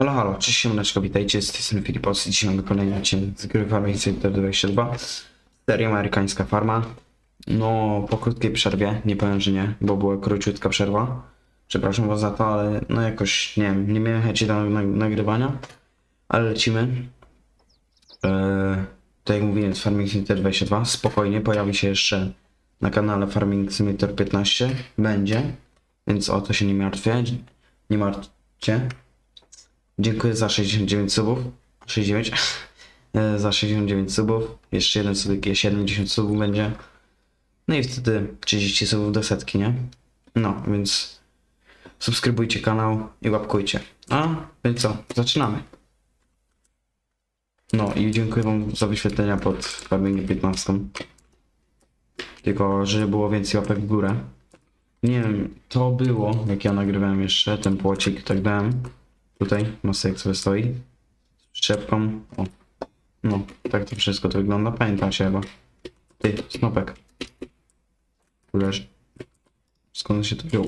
Halo, halo, cześć siemaneczko, witajcie, z tej strony Filipos. Dzisiaj mamy kolejny odcinek z gry Farming Simulator 22. Seria amerykańska farma. No, po krótkiej przerwie, nie powiem, że nie, bo była króciutka przerwa. Przepraszam was za to, ale no jakoś, nie wiem, nie miałem chęci do nag- nagrywania. Ale lecimy. Eee, tak jak mówiłem, z Farming Simulator 22. Spokojnie, pojawi się jeszcze na kanale Farming Simulator 15. Będzie, więc o to się nie martwię. Nie martwcie. Dziękuję za 69 subów. 69. E, za 69 subów. Jeszcze jeden subik, jest 70 subów będzie. No i wtedy 30 subów do setki, nie? No, więc subskrybujcie kanał i łapkujcie. A, więc co? Zaczynamy. No i dziękuję wam za wyświetlenia pod Farming 15. Tylko, żeby było więcej łapek w górę. Nie wiem, to było, jak ja nagrywałem jeszcze, ten płocik, tak dałem. Tutaj masek sobie stoi. Z przyczepką. O. No, tak to wszystko to wygląda. Pamiętam się chyba. Ty, snopek. Tu. Skąd się to wziął?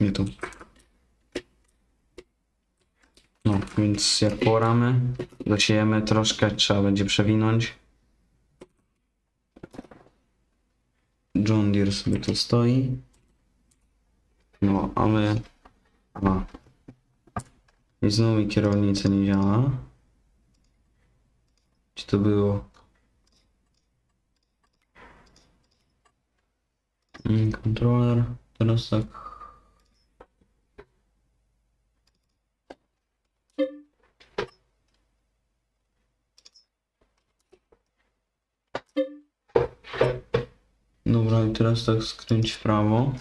Nie tu. No, więc jak poramy, dosiejemy troszkę, trzeba będzie przewinąć. John Deere sobie tu stoi. No, a my... A, i znowu mi kierownica nie działa. Czy to było? Mm, Kontroler. Teraz tak. Dobra, i teraz tak skręć w prawo.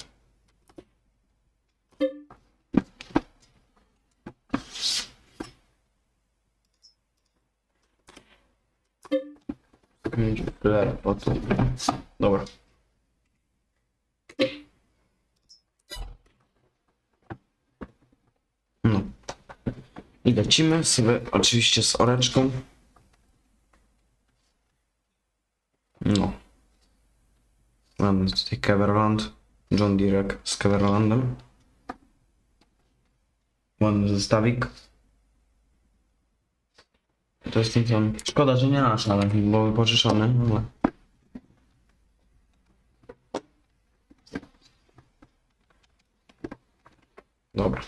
Dobra. No. I lecimy sobie oczywiście z oreczką. No. Mamy tutaj Keverland. John Deere z Keverlandem. Ładny zestawik. To jest ten sam. Szkoda, że nie nasz, ale bo wypożyczony. Ale... Dobra.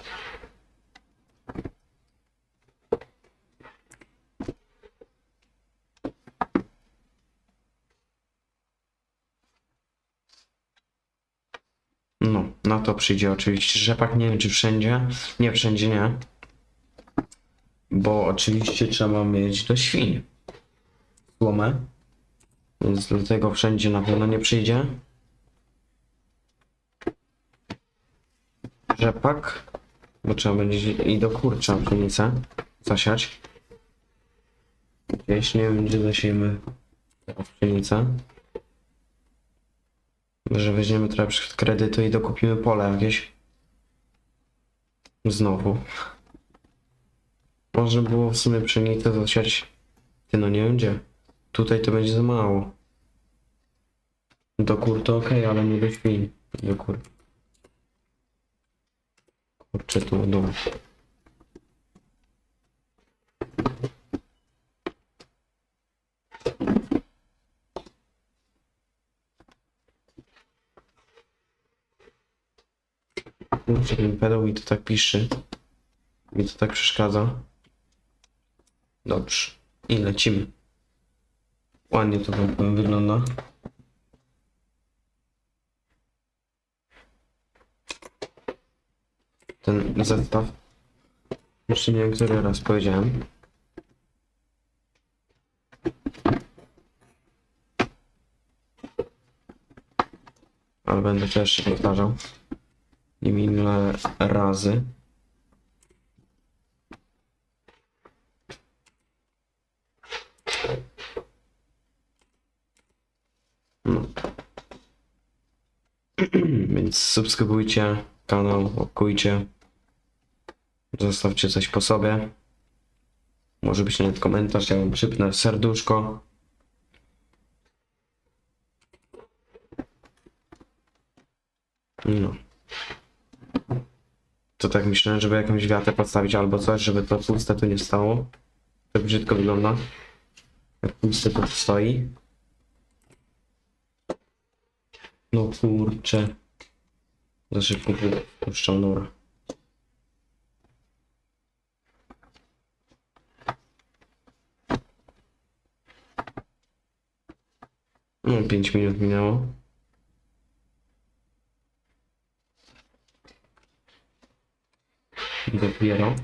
No, na to przyjdzie oczywiście rzepak. Nie wiem, czy wszędzie. Nie, wszędzie nie. Bo oczywiście trzeba mieć do świń słomę. Więc do tego wszędzie na pewno nie przyjdzie. Rzepak. Bo trzeba będzie i do kurcza pszenicę zasiać. Gdzieś nie wiem, gdzie zasiejemy taką pszenicę. Że weźmiemy trochę kredytu i dokupimy pole jakieś. Znowu. Można było w sumie pszenicę zasiać. Ty no nie wiem gdzie. Tutaj to będzie za mało. Do kur to ok, ale nie do świń. Do kur. Kurczę tu dół. Kurczę, ten pedał mi to tak pisze. Mi to tak przeszkadza. Dobrze. I lecimy. Ładnie to wy- wygląda. Ten zestaw. Wiem, który raz powiedziałem. Ale będę też powtarzał. Nie wiem ile razy. No. Więc subskrybujcie kanał, łapkujcie. Zostawcie coś po sobie. Może być nawet komentarz, ja wam przypnę serduszko. No. To tak myślałem, żeby jakąś wiatę postawić albo coś, żeby to puste tu nie stało. Tak brzydko wygląda. Jak puste to stoi. No kurczę. Za szybko puszczam, dobra. No, 5 minut minęło. Dopiero.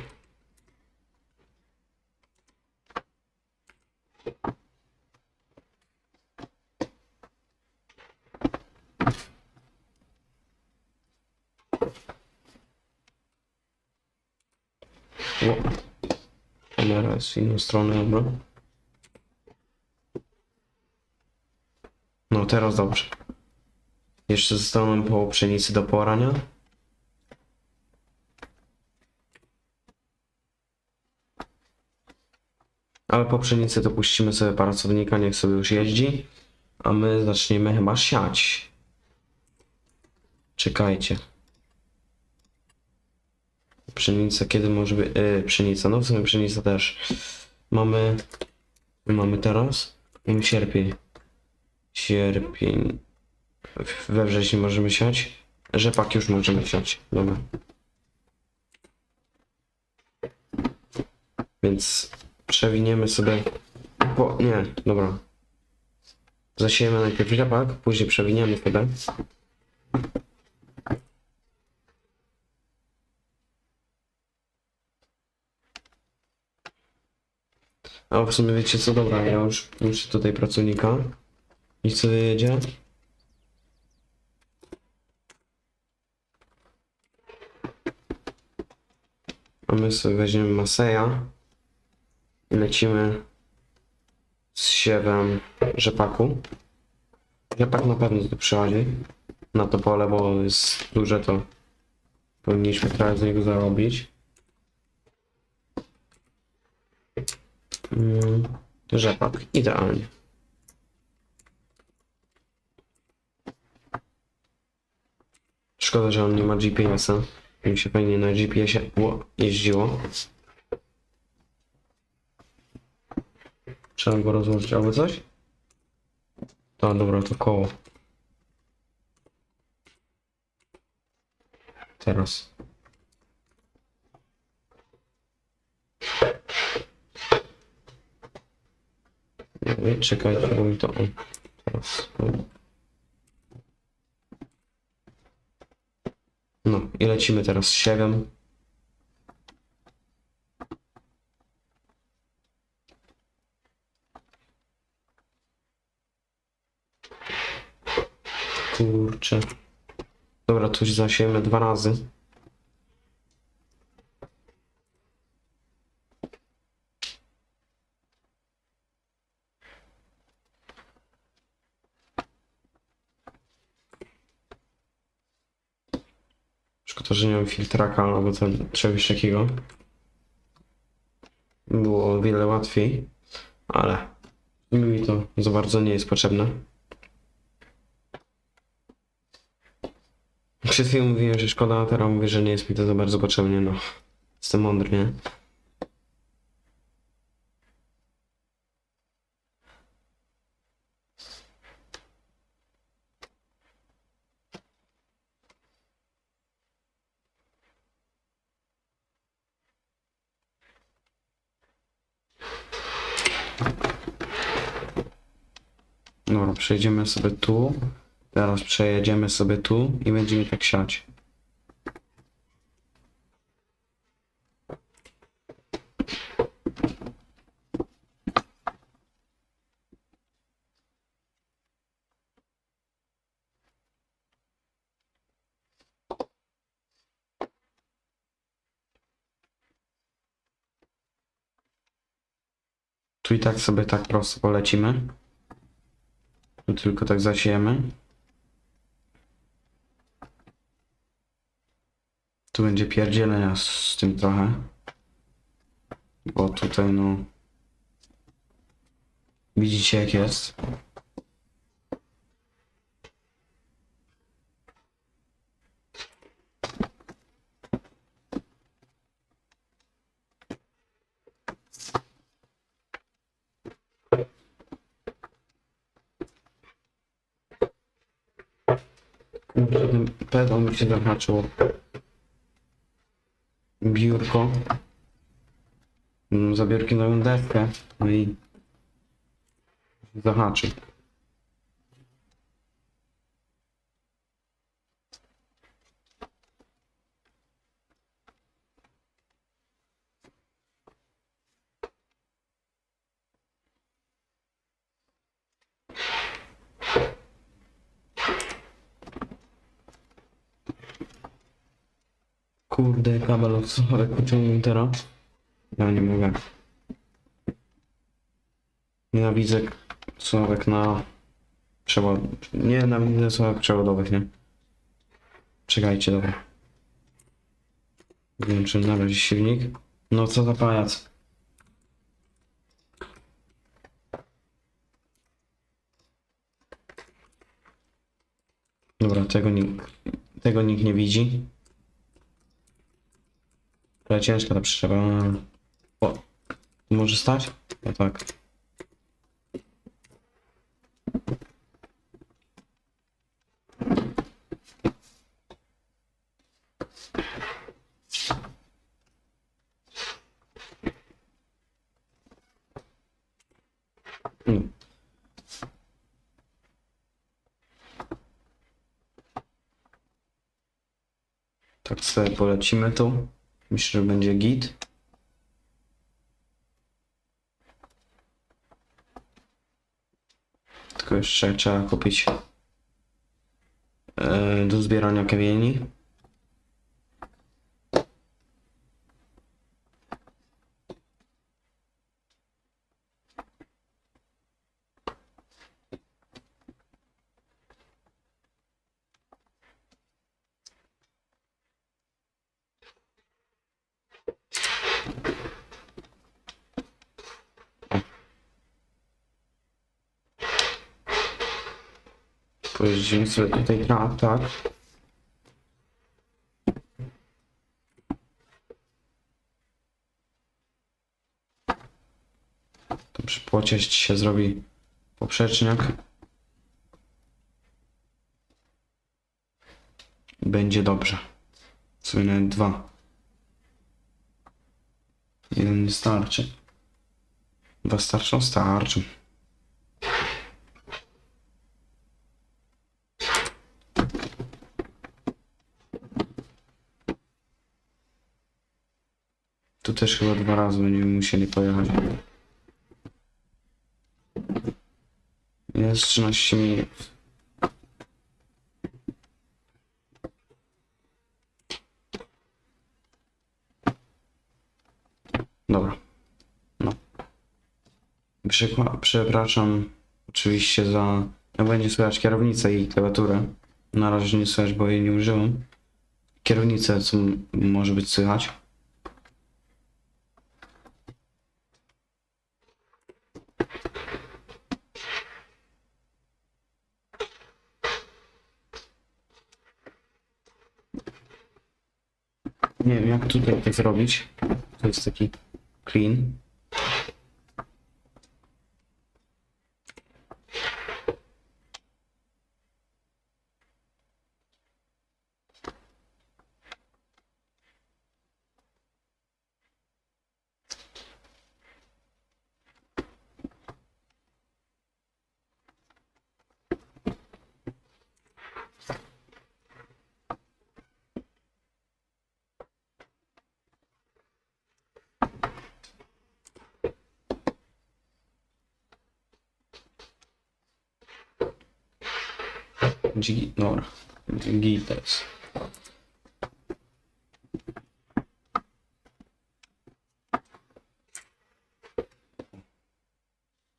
O. Kamera jest w inną stronę, dobra. No teraz dobrze. Jeszcze zostało nam po pszenicy do porania. Ale po pszenicy to puścimy sobie pracownika, niech sobie już jeździ. A my zaczniemy chyba siać. Czekajcie. Pszenica kiedy może być? Yy, pszenica, no w sumie pszenica też. Mamy... Mamy teraz? Mamy sierpień. Sierpień. We wrześniu możemy siać. Rzepak już możemy siać. Dobra. Więc przewiniemy sobie. Po, nie, dobra. Zasiejemy najpierw rzepak, później przewiniemy sobie. A w sumie wiecie co, dobra, ja już puszczę tutaj pracownika. I co jedzie? A my sobie weźmiemy Maseja i lecimy z siewem rzepaku. Rzepak na pewno tu przychodzi na to pole, bo jest duże, to powinniśmy trochę z niego zarobić. Rzepak, idealnie. Szkoda, że on nie ma GPS-a. Mi się fajnie na GPS-ie ło, jeździło. Trzeba go rozłożyć albo coś? A dobra, to koło. Teraz. Czekajcie, bo mi to... o, Teraz. No i lecimy teraz z siewem. Kurczę. Dobra, tu zasiejemy dwa razy. Że nie mam filtraka albo tam czegoś takiego. Było o wiele łatwiej, ale mi to za bardzo nie jest potrzebne. Przed chwilą mówiłem, że szkoda, a teraz mówię, że nie jest mi to za bardzo potrzebne, no. Jestem mądry, nie? Dobra, przejdziemy sobie tu. Teraz przejedziemy sobie tu i będziemy tak siać. Tu i tak sobie tak prosto polecimy. Tu tylko tak zasiejemy. Tu będzie pierdzielenia z tym trochę. Bo tutaj no... Widzicie jak jest. Ten pedał mi się zahaczyło. Biurko. Zabiórki na deskę. No i zahaczył. Słuchawek pociągnął teraz. Ja nie mogę. Nienawidzę słuchawek na przewod... Nie, nienawidzę słuchawek przewodowych, nie? Czekajcie, dobra. Włączę na razie silnik. No co za pajac. Dobra, tego nikt, tego nikt nie widzi. Ale ciężka ta przyczepa. O, może stać? No tak. Mm. Tak sobie polecimy tu. Myślę, że będzie git. Tylko jeszcze trzeba kupić e, do zbierania kamieni. Pojeździmy sobie tutaj na tak. To przy się zrobi poprzeczniak. Będzie dobrze. Nawet dwa. Jeden nie starczy. Dwa starczą? Starczą. Tu też chyba dwa razy będziemy musieli pojechać. Jest 13 minut. Dobra. No. Przepraszam oczywiście za... Jak będzie słychać kierownicę i klawiaturę. Na razie nie słychać, bo jej nie użyłem. Kierownicę, co może być słychać. Nie wiem jak tutaj zrobić. To jest taki clean. G, dobra. Gites.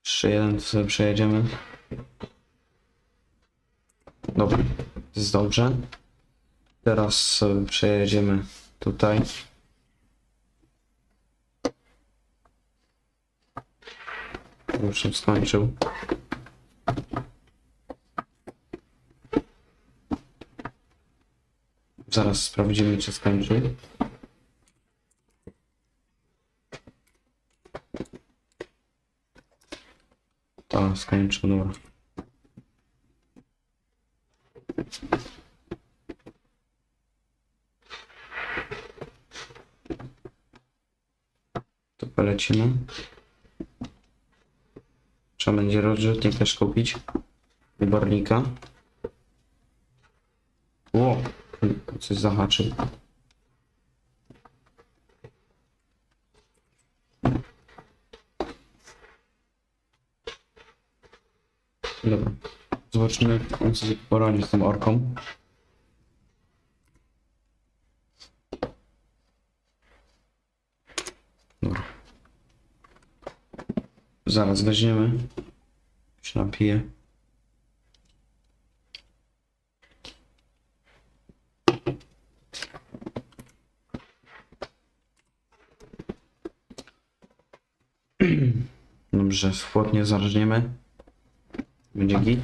Jeszcze jeden to sobie przejedziemy. Dobra, jest dobrze. Teraz sobie przejedziemy tutaj. Już skończył. Zaraz sprawdzimy, czy skończył. To skończył, dobra. To polecimy. Trzeba będzie rozrzutnik też kupić. Wybornika. Coś zahaczył. Dobra. Zobaczymy, jak on sobie poradzi z tą orką. Dobra. Zaraz weźmiemy. Się napiję. Dobrze, płotnie zarżniemy. Będzie git.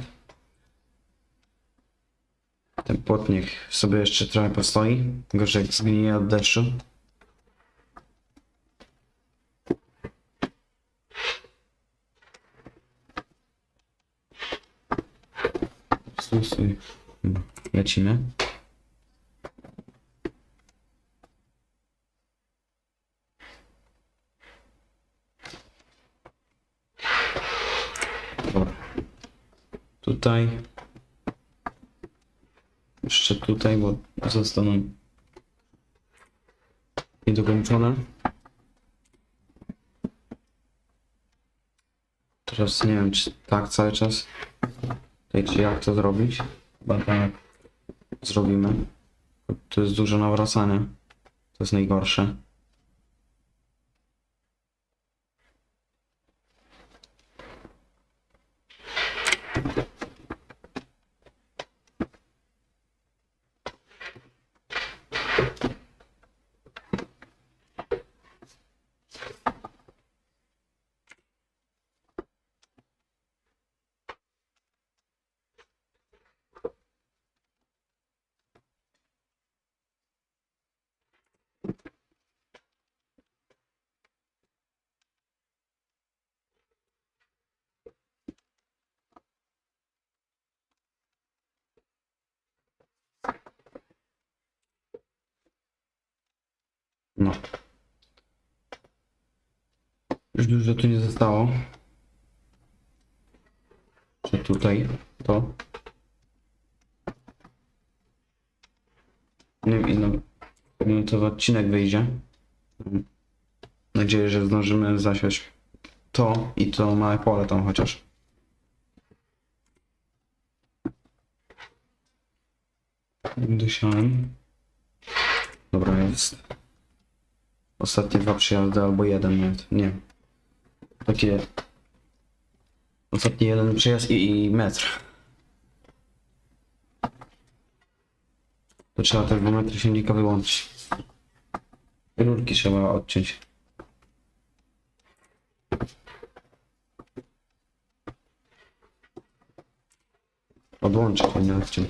Ten płot niech sobie jeszcze trochę postoi. Gorzej jak zgnije od deszczu. Hmm, Lecimy. Dobra. Tutaj. Jeszcze tutaj, bo zostaną niedokończone. Teraz nie wiem, czy tak cały czas. Tutaj, czy jak to zrobić? Chyba tak zrobimy. To jest dużo nawracania. To jest najgorsze. No. Już dużo tu nie zostało. Czy tutaj to? Nie wiem ile minutowy odcinek wyjdzie. Mam nadzieję, że zdążymy zasiąść to i to małe pole tam chociaż. Dosiałem. Dobra, jest. Ostatnie dwa przyjazdy albo jeden nawet, nie wiem. Takie... Ostatni jeden przyjazd i, i metr. To trzeba te dwa metry silnika wyłączyć. Rurki trzeba odciąć. Odłączyć, nie odciąć.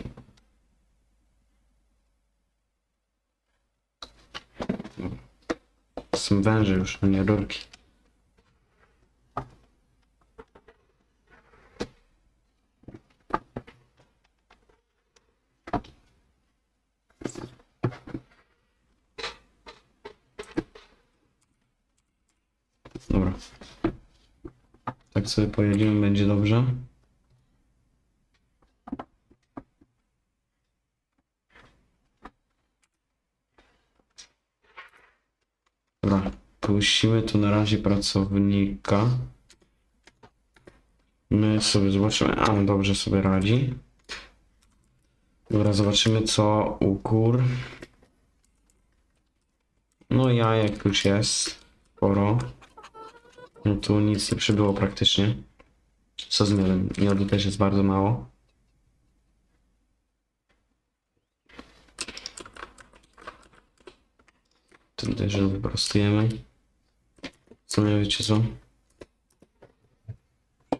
Są węże już, a nie rurki. Dobra. Tak sobie pojedziemy, będzie dobrze. Puścimy tu na razie pracownika. My sobie zobaczymy, a on dobrze sobie radzi. Dobra, zobaczymy co u kur. No jajek już jest sporo. No tu nic nie przybyło praktycznie. Co z miodem? Miodu też jest bardzo mało. Ten też wyprostujemy. Nie wiecie co?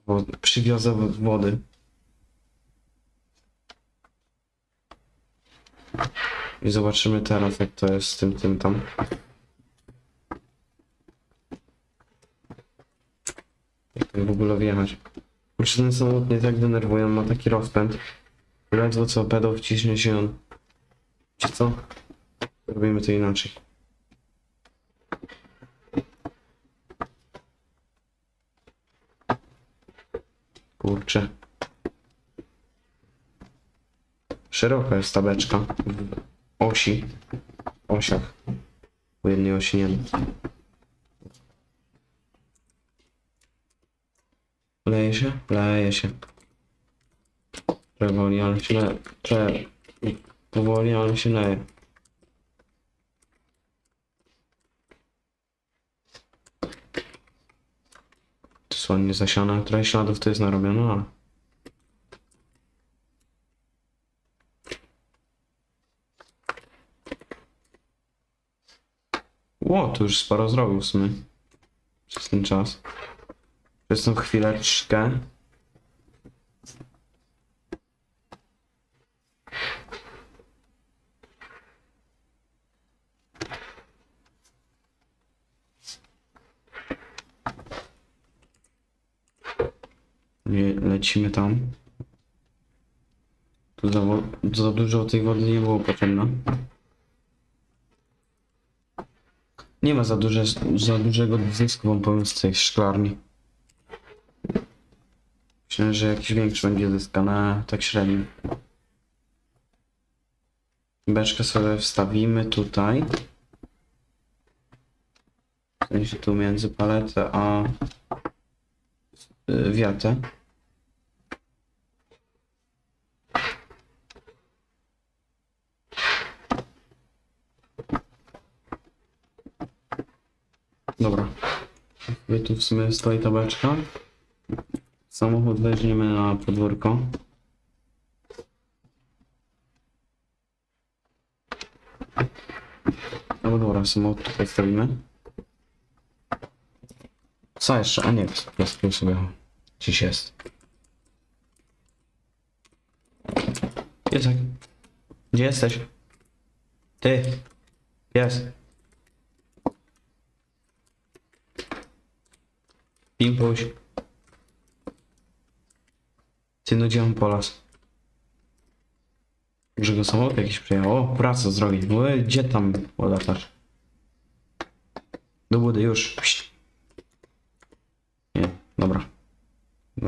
Wo- Przywiozę wo- wody. I zobaczymy teraz jak to jest z tym, tym tam. Jak to w ogóle wjechać. Kurczę, ten samochód mnie tak denerwuje, on ma taki rozpęd. Ledwo co pedał wciśnie się on. Wiecie co? Robimy to inaczej. Kurczę. Szeroka jest tabeczka w osi. Osiach. Po jednej osi nie. Leje się? Leje się. Powoli, ale się leje. Powoli, ale się leje. Ładnie zasiane. Trochę śladów to jest narobione, ale... Ło, to już sporo zrobił w sumie. Przez ten czas. Przez tą chwileczkę. Lecimy tam. Tu za, za dużo tej wody nie było potrzebne. Nie ma za, duże, za dużego zysku, wam powiem, z tej szklarni. Myślę, że jakiś większy będzie zysk, ale tak średnio. Beczkę sobie wstawimy tutaj. W sensie tu między paletę a wiatę. Dobra. Tu w sumie stoi tabeczka. Samochód weźmiemy na podwórko. No dobra, samochód tutaj stawimy. Co jeszcze? A nie, tu sobie gdzieś jest. Piesek. Gdzie jesteś? Ty. Pies. Pimpuś. Ty no gdzie on? Że go samochód jakiś przyjechał. O, pracę zrobi. No, e, gdzie tam latasz? Do budy, już. Pść. Nie, dobra.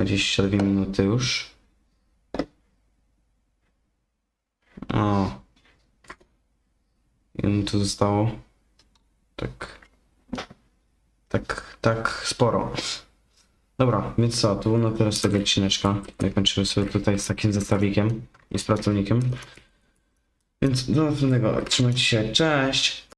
22 minuty już. O. Ile tu zostało? Tak. Tak, tak sporo. Dobra, więc co, tu na tyle z tego odcineczka. Ja kończymy sobie tutaj z takim zestawikiem i z pracownikiem. Więc do następnego. Trzymajcie się, cześć!